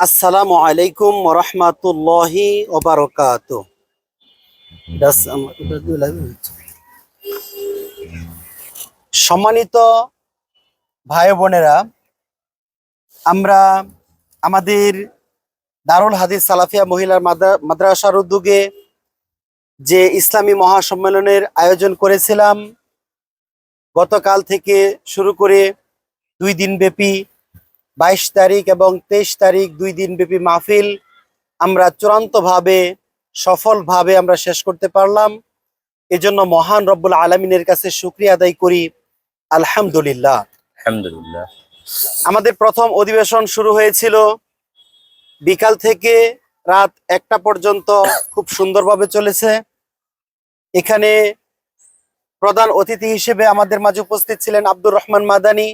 আসসালামু আলাইকুম রহমাতুল্লাহি ওবারকাত সম্মানিত ভাই বোনেরা, আমরা আমাদের দারুল হাদিস সালাফিয়া মহিলার মাদ্রা- মাদ্রাসার উদ্যোগে যে ইসলামী মহাসম্মেলনের আয়োজন করেছিলাম, গতকাল থেকে শুরু করে দুই দিন ব্যাপী বাইশ তারিখ এবং তেইশ তারিখ দুই দিন ব্যাপী মাহফিল। আমরা চূড়ান্তভাবে সফলভাবে আমরা শেষ করতে পারলাম। এজন্য মহান রব্বুল আলমিনের কাছে শুক্রিয়া আদায় করি। আলহামদুলিল্লাহ। আলহামদুলিল্লাহ। আমাদের প্রথম অধিবেশন শুরু হয়েছিল বিকাল থেকে রাত একটা পর্যন্ত খুব সুন্দরভাবে চলেছে। এখানে প্রধান অতিথি হিসেবে আমাদের মাঝে উপস্থিত ছিলেন আব্দুর রহমান মাদানি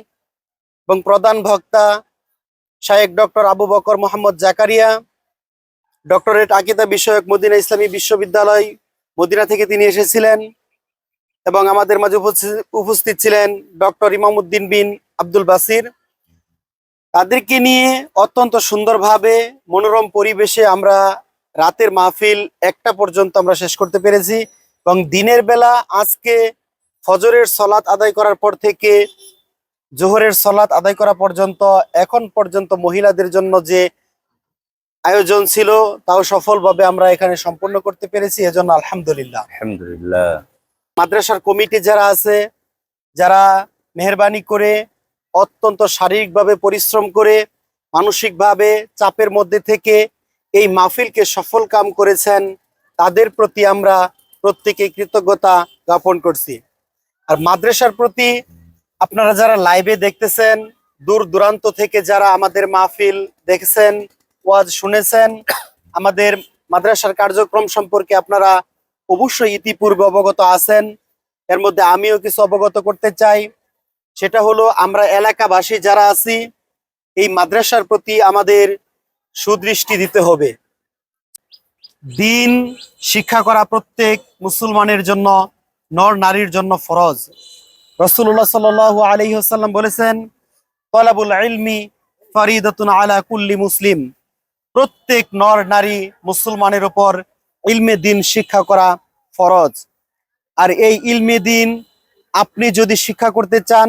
এবং প্রধান বক্তা শায়েক ডক্টর আবু বকর মোহাম্মদ জাকারিয়া, ডক্টরেট আকিদা বিষয়ক মদিনা ইসলামী বিশ্ববিদ্যালয়, মদিনা থেকে তিনি এসেছিলেন এবং আমাদের মাঝে উপস্থিত- ছিলেন ডক্টর ইমামউদ্দিন বিন আব্দুল বাসির। তাদেরকে নিয়ে অত্যন্ত সুন্দরভাবে মনোরম পরিবেশে আমরা রাতের মাহফিল একটা পর্যন্ত আমরা শেষ করতে পেরেছি এবং দিনের বেলা আজকে ফজরের সলাৎ আদায় করার পর থেকে জোহরের সলাৎ আদায় করা পর্যন্ত এখন পর্যন্ত মহিলাদের জন্য যে আয়োজন ছিল তাও সফলভাবে আমরা এখানে সম্পন্ন করতে পেরেছি এজন্য আলহামদুলিল্লাহ। আলহামদুলিল্লাহ। মাদ্রাসার কমিটি যারা আছে যারা মেহরবানি করে অত্যন্ত শারীরিকভাবে পরিশ্রম করে মানসিকভাবে চাপের মধ্যে থেকে এই মাহফিলকে সফল কাম করেছেন তাদের প্রতি আমরা প্রত্যেকে কৃতজ্ঞতা জ্ঞাপন করছি। আর মাদ্রাসার প্রতি আপনারা যারা লাইভে দেখতেছেন, দূর দূরান্ত থেকে যারা আমাদের মাহফিল দেখেছেন, ওয়াজ শুনেছেন, আমাদের মাদ্রাসার কার্যক্রম সম্পর্কে আপনারা অবশ্যই ইতিপূর্বে অবগত আছেন। এর মধ্যে আমিও কিছু অবগত করতে চাই। সেটা হলো, আমরা এলাকাবাসী যারা আছি, এই মাদ্রাসার প্রতি আমাদের সুদৃষ্টি দিতে হবে। দিন, শিক্ষা করা প্রত্যেক মুসলমানের জন্য নর নারীর জন্য ফরজ। রসুল্লাহ সাল আলী হাসাল্লাম বলেছেন, তলাবুল ইলমি ফরিদতুন আলা কুল্লি মুসলিম। প্রত্যেক নর, নারী, মুসলমানের উপর ইলমে দিন শিক্ষা করা ফরজ। আর এই ইলমে দিন আপনি যদি শিক্ষা করতে চান,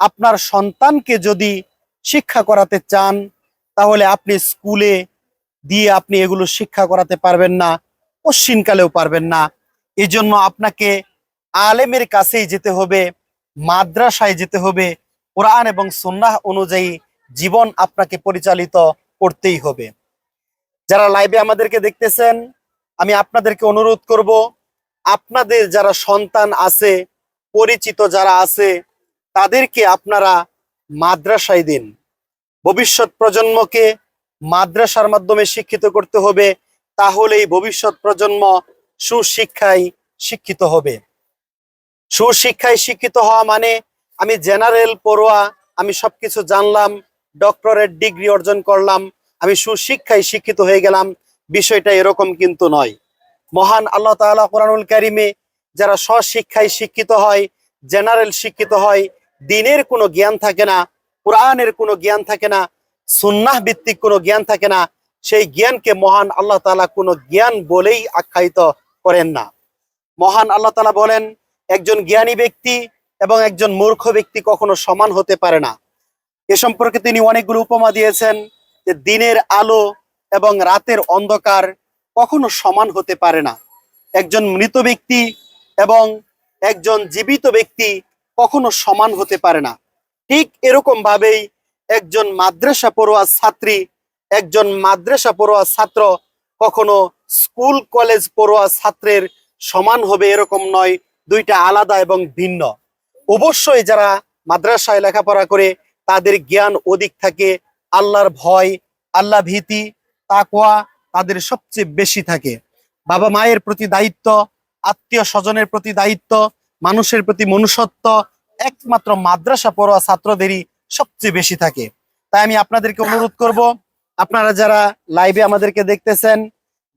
আপনার সন্তানকে যদি শিক্ষা করাতে চান, তাহলে আপনি স্কুলে দিয়ে আপনি এগুলো শিক্ষা করাতে পারবেন না অশ্বিনকালেও পারবেন না। এই জন্য আপনাকে আলেমের কাছেই যেতে হবে মাদ্রাসায় যেতে হবে, কোরআন এবং সুন্নাহ অনুযায়ী জীবন আপনাকে পরিচালিত করতেই হবে। যারা লাইভে আমাদেরকে দেখতেছেন, আমি আপনাদেরকে অনুরোধ করব, আপনাদের যারা সন্তান আছে, পরিচিত যারা আছে, তাদেরকে আপনারা মাদ্রাসায় দিন। ভবিষ্যৎ প্রজন্মকে মাদ্রাসার মাধ্যমে শিক্ষিত করতে হবে, তাহলেই ভবিষ্যৎ প্রজন্ম সুশিক্ষায় শিক্ষিত হবে। সুশিক্ষায় শিক্ষিত হওয়া মানে আমি জেনারেল পড়ুয়া, আমি সবকিছু জানলাম, ডক্টরেট ডিগ্রি অর্জন করলাম, আমি সুশিক্ষায় শিক্ষিত হয়ে গেলাম, বিষয়টা এরকম কিন্তু নয়। মহান আল্লাহ তাআলা কোরআনুল কারিমে যারা স্বশিক্ষায় শিক্ষিত হয়, জেনারেল শিক্ষিত হয়, দিনের কোনো জ্ঞান থাকে না, কোরআনের কোনো জ্ঞান থাকে না, সুন্নাহ ভিত্তিক কোনো জ্ঞান থাকে না, সেই জ্ঞানকে মহান আল্লাহ তাআলা কোনো জ্ঞান বলেই আখ্যায়িত করেন না। মহান আল্লাহ তাআলা বলেন একজন জ্ঞানী ব্যক্তি এবং একজন মূর্খ ব্যক্তি কখনো সমান হতে পারে না। এ সম্পর্কে তিনি অনেকগুলো উপমা দিয়েছেন যে দিনের আলো এবং রাতের অন্ধকার কখনো সমান হতে পারে না। একজন মৃত ব্যক্তি এবং একজন জীবিত ব্যক্তি কখনো সমান হতে পারে না। ঠিক এরকম ভাবেই একজন মাদ্রাসা পড়ুয়া ছাত্রী, একজন মাদ্রাসা পড়ুয়া ছাত্র কখনো স্কুল, কলেজ পড়ুয়া ছাত্রের সমান হবে এরকম নয়। দুইটা আলাদা এবং ভিন্ন। অবশ্যই যারা মাদ্রাসায় লেখাপড়া করে, তাদের জ্ঞান অধিক থাকে, আল্লাহর ভয়, আল্লাহ ভীতি, তাকওয়া তাদের সবচেয়ে বেশি থাকে। বাবা মায়ের প্রতি দায়িত্ব, আত্মীয় স্বজনের প্রতি দায়িত্ব, মানুষের প্রতি মনুষ্যত্ব, একমাত্র মাদ্রাসা পড়ুয়া ছাত্রদেরই সবচেয়ে বেশি থাকে। তাই আমি আপনাদেরকে অনুরোধ করব, আপনারা যারা লাইভে আমাদেরকে দেখতেছেন,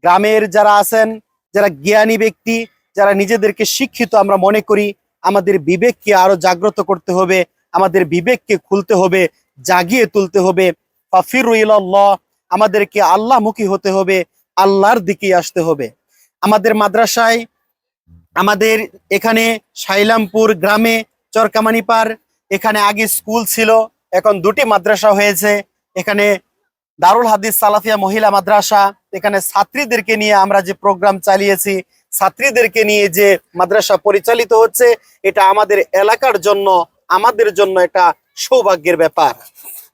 গ্রামের যারা আছেন, যারা জ্ঞানী ব্যক্তি যারা নিজেদেরকে শিক্ষিত, আমরা মনে করি আমাদের বিবেককে আরও জাগ্রত করতে হবে, আমাদের বিবেককে খুলতে হবে, জাগিয়ে তুলতে হবে। ফাফিরু ইলাল্লাহ, আমাদেরকে আল্লাহমুখী হতে হবে, আল্লাহর দিকে আসতে হবে। আমাদের মাদ্রাসায়, আমাদের এখানে শাইলামপুর গ্রামে চরকামানিপার, এখানে আগে স্কুল ছিল, এখন দুটি মাদ্রাসা হয়েছে। এখানে দারুল হাদিস সালাফিয়া মহিলা মাদ্রাসা, এখানে ছাত্রীদেরকে নিয়ে আমরা যে প্রোগ্রাম চালিয়েছি ছাত্রীদেরকে নিয়ে যে মাদ্রাসা পরিচালিত হচ্ছে, এটা আমাদের এলাকার জন্য, আমাদের জন্য একটা সৌভাগ্যের ব্যাপার।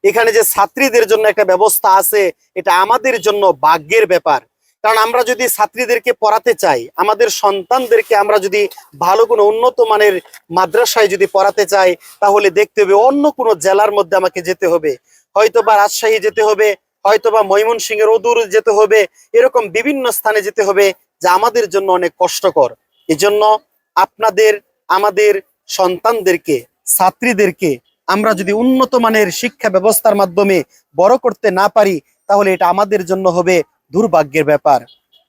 এখানে যে ছাত্রীদের জন্য একটা ব্যবস্থা আছে, এটা আমাদের জন্য ভাগ্যের ব্যাপার। কারণ আমরা যদি ছাত্রীদেরকে পড়াতে চাই, আমাদের সন্তানদেরকে আমরা যদি ভালো কোনো উন্নত মানের মাদ্রাসায় যদি পড়াতে চাই, তাহলে দেখতে হবে অন্য কোনো জেলার মধ্যে আমাকে যেতে হবে। হয়তো বা রাজশাহী যেতে হবে হয়তো বা ময়মনসিংহের অদূর যেতে হবে, এরকম বিভিন্ন স্থানে যেতে হবে যা আমাদের জন্য অনেক কষ্টকর। এজন্য আপনাদের, আমাদের সন্তানদেরকে, ছাত্রীদেরকে আমরা যদি উন্নত মানের শিক্ষা ব্যবস্থার মাধ্যমে বড় করতে না পারি, তাহলে এটা আমাদের জন্য হবে দুর্ভাগ্যের ব্যাপার।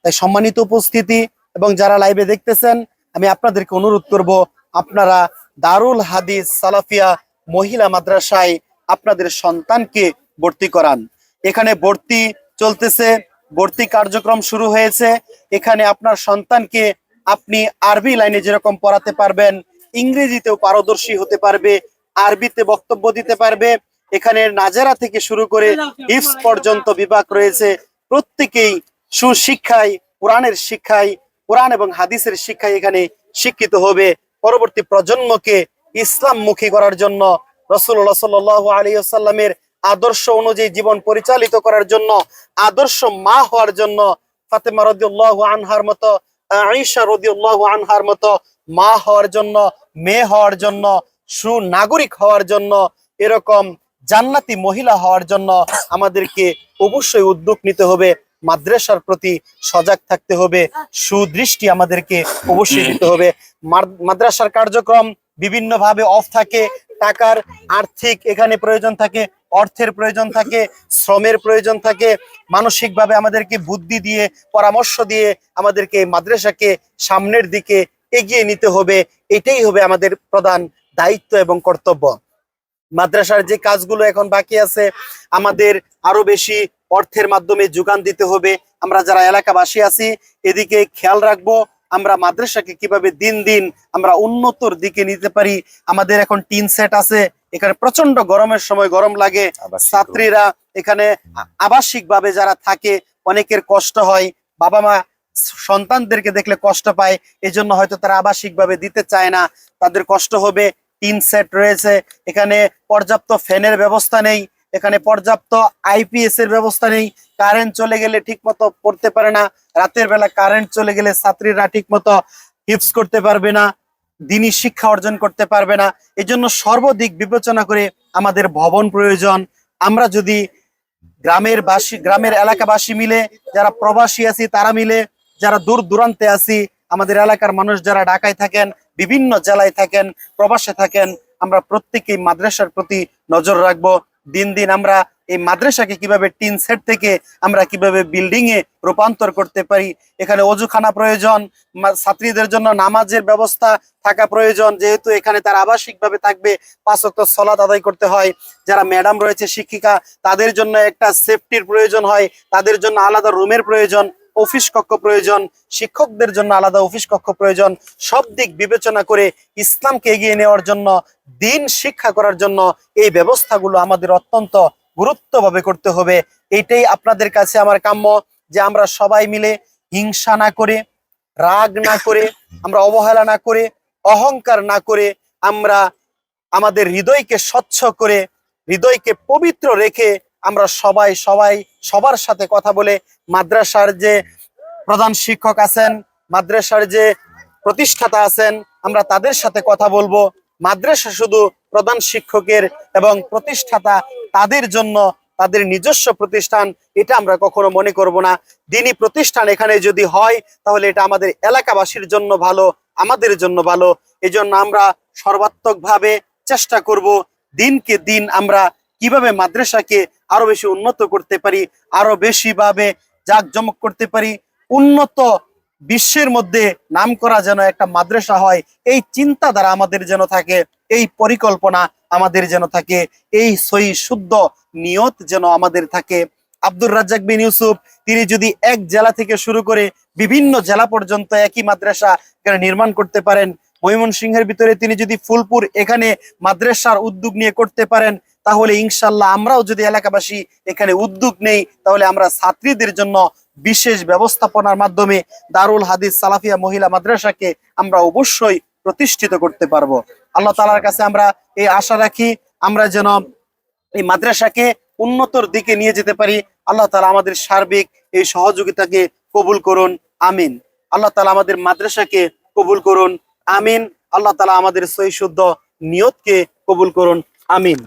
তাই সম্মানিত উপস্থিতি এবং যারা লাইভে দেখতেছেন, আমি আপনাদেরকে অনুরোধ করব, আপনারা দারুল হাদিস সালাফিয়া মহিলা মাদ্রাসায় আপনাদের সন্তানকে ভর্তি করান। এখানে ভর্তি চলতেছে ভর্তি কার্যক্রম শুরু হয়েছে। এখানে আপনার সন্তানকে আপনি আরবি লাইনে যেরকম পড়াতে পারবেন, ইংরেজিতেও পারদর্শী হতে পারবে, আরবিতে বক্তব্য দিতে পারবে। এখানে নাজারা থেকে শুরু করে ইফস পর্যন্ত বিভাগ রয়েছে। প্রত্যেকেই সুশিক্ষায়, কোরআনের শিক্ষায়, কোরআন এবং হাদিসের শিক্ষায় এখানে শিক্ষিত হবে। পরবর্তী প্রজন্মকে ইসলামমুখী করার জন্য রসুল্লাহ সাল আলী আসাল্লামের আদর্শ অনুযায়ী জীবন পরিচালিত করার জন্য, আদর্শ মা হওয়ার জন্য ফাতেমা রদিউল্লাহ আনহার মতো আইসা রদিউল্লাহ আনহার মতো মা হওয়ার জন্য, মেয়ে হওয়ার জন্য, সুনাগরিক হওয়ার জন্য, এরকম জান্নাতি মহিলা হওয়ার জন্য আমাদেরকে অবশ্যই উদ্যোগ নিতে হবে, মাদ্রাসার প্রতি সজাগ থাকতে হবে, সুদৃষ্টি আমাদেরকে অবশ্যই দিতে হবে। মাদ্রাসার কার্যক্রম বিভিন্নভাবে অফ থাকে, টাকার আর্থিক এখানে প্রয়োজন থাকে অর্থের প্রয়োজন থাকে, শ্রমের প্রয়োজন থাকে, মানসিকভাবে আমাদেরকে বুদ্ধি দিয়ে, পরামর্শ দিয়ে আমাদেরকে মাদ্রাসাকে সামনের দিকে এগিয়ে নিতে হবে, এটাই হবে আমাদের প্রধান দায়িত্ব এবং কর্তব্য। মাদ্রাসার যে কাজগুলো এখন বাকি আছে, আমাদের আরও বেশি অর্থের মাধ্যমে যোগান দিতে হবে। আমরা যারা এলাকাবাসী আছি, এদিকে খেয়াল রাখব, আমরা মাদ্রাসাকে কীভাবে দিন দিন আমরা উন্নতর দিকে নিতে পারি। আমাদের এখন টিন সেট আছে এখানে প্রচণ্ড গরমের সময় গরম লাগে। ছাত্রীরা এখানে আবাসিক ভাবে যারা থাকে অনেকের কষ্ট হয়। বাবা মা সন্তানদেরকে দেখলে কষ্ট পায় এজন্য হয়তো তারা আবাসিক ভাবে দিতে চায় না। তাদের কষ্ট হবে টিন সেট রয়েছে। এখানে পর্যাপ্ত ফ্যানের ব্যবস্থা নেই। এখানে পর্যাপ্ত আইপিএস এর ব্যবস্থা নেই। কারেন্ট চলে গেলে ঠিক মতো পড়তে পারে না। রাতের বেলা কারেন্ট চলে গেলে ছাত্রীরা ঠিক মতো হিপস করতে পারবে না। দিনই শিক্ষা অর্জন করতে পারবে না। এজন্য সর্বদিক বিবেচনা করে আমাদের ভবন প্রয়োজন। আমরা যদি গ্রামের বাসী, গ্রামের এলাকাবাসী মিলে, যারা প্রবাসী আছি, তারা মিলে, যারা দূর দূরান্তে আছি, আমাদের এলাকার মানুষ যারা ঢাকায় থাকেন, বিভিন্ন জেলায় থাকেন, প্রবাসে থাকেন, আমরা প্রত্যেকেই মাদ্রাসার প্রতি নজর রাখব। দিন দিন আমরা এই মাদ্রাসাকে কীভাবে টিন সেট থেকে আমরা কীভাবে বিল্ডিং এ রূপান্তর করতে পারি? এখানে অজুখানা প্রয়োজন ছাত্রীদের জন্য নামাজের ব্যবস্থা থাকা প্রয়োজন, যেহেতু এখানে তারা আবাসিক ভাবে থাকবে, পাঁচ ওয়াক্ত সলাত আদায় করতে হয়। যারা ম্যাডাম রয়েছে, শিক্ষিকা, তাদের জন্য একটা সেফটির প্রয়োজন হয়, তাদের জন্য আলাদা রুমের প্রয়োজন অফিস কক্ষ প্রয়োজন, শিক্ষকদের জন্য আলাদা অফিস কক্ষ প্রয়োজন। সব দিক বিবেচনা করে ইসলামকে এগিয়ে নেওয়ার জন্য, দিন শিক্ষা করার জন্য এই ব্যবস্থাগুলো আমাদের অত্যন্ত গুরুত্বভাবে করতে হবে। এটাই আপনাদের কাছে আমার কাম্য যে আমরা সবাই মিলে হিংসা না করে, রাগ না করে, আমরা অবহেলা না করে, অহংকার না করে, আমরা আমাদের হৃদয়কে স্বচ্ছ করে, হৃদয়কে পবিত্র রেখে আমরা সবাই সবাই, সবার সাথে কথা বলে মাদ্রাসার যে প্রধান শিক্ষক আছেন, মাদ্রাসার যে প্রতিষ্ঠাতা আছেন, আমরা তাদের সাথে কথা বলব। মাদ্রাসা শুধু প্রধান শিক্ষকের এবং প্রতিষ্ঠাতা তাদের জন্য তাদের নিজস্ব প্রতিষ্ঠান, এটা আমরা কখনো মনে করব না। দিনী প্রতিষ্ঠান এখানে যদি হয়, তাহলে এটা আমাদের এলাকাবাসীর জন্য ভালো, আমাদের জন্য ভালো। এজন্য আমরা সর্বাত্মকভাবে চেষ্টা করব দিনকে দিন আমরা কীভাবে মাদ্রাসাকে আরও বেশি উন্নত করতে পারি, আরও বেশি ভাবে জাঁকজমক করতে পারি, উন্নত বিশ্বের মধ্যে নাম করা যেন একটা মাদ্রাসা হয়, এই চিন্তা দ্বারা আমাদের যেন থাকে, এই পরিকল্পনা আমাদের যেন থাকে, এই সই শুদ্ধ নিয়ত যেন আমাদের থাকে। আব্দুর রাজ্জাক বিন ইউসুফ, তিনি যদি এক জেলা থেকে শুরু করে বিভিন্ন জেলা পর্যন্ত একই মাদ্রাসা নির্মাণ করতে পারেন, ময়মনসিংহের ভিতরে তিনি যদি ফুলপুর এখানে মাদ্রাসার উদ্যোগ নিয়ে করতে পারেন, তাহলে ইনশাল্লাহ আমরাও যদি এলাকাবাসী এখানে উদ্যোগ নেই, তাহলে আমরা ছাত্রীদের জন্য বিশেষ ব্যবস্থাপনার মাধ্যমে দারুল হাদিস সালাফিয়া মহিলা মাদ্রাসাকে আমরা অবশ্যই প্রতিষ্ঠিত করতে পারব। আল্লাহ তালার কাছে আমরা এই আশা রাখি, আমরা যেন এই মাদ্রাসাকে উন্নতর দিকে নিয়ে যেতে পারি। আল্লাহ তালা আমাদের সার্বিক এই সহযোগিতাকে কবুল করুন, আমিন। আল্লাহ তালা আমাদের মাদ্রাসাকে কবুল করুন, আমিন। আল্লাহ তালা আমাদের সহি শুদ্ধ নিয়তকে কবুল করুন, আমিন।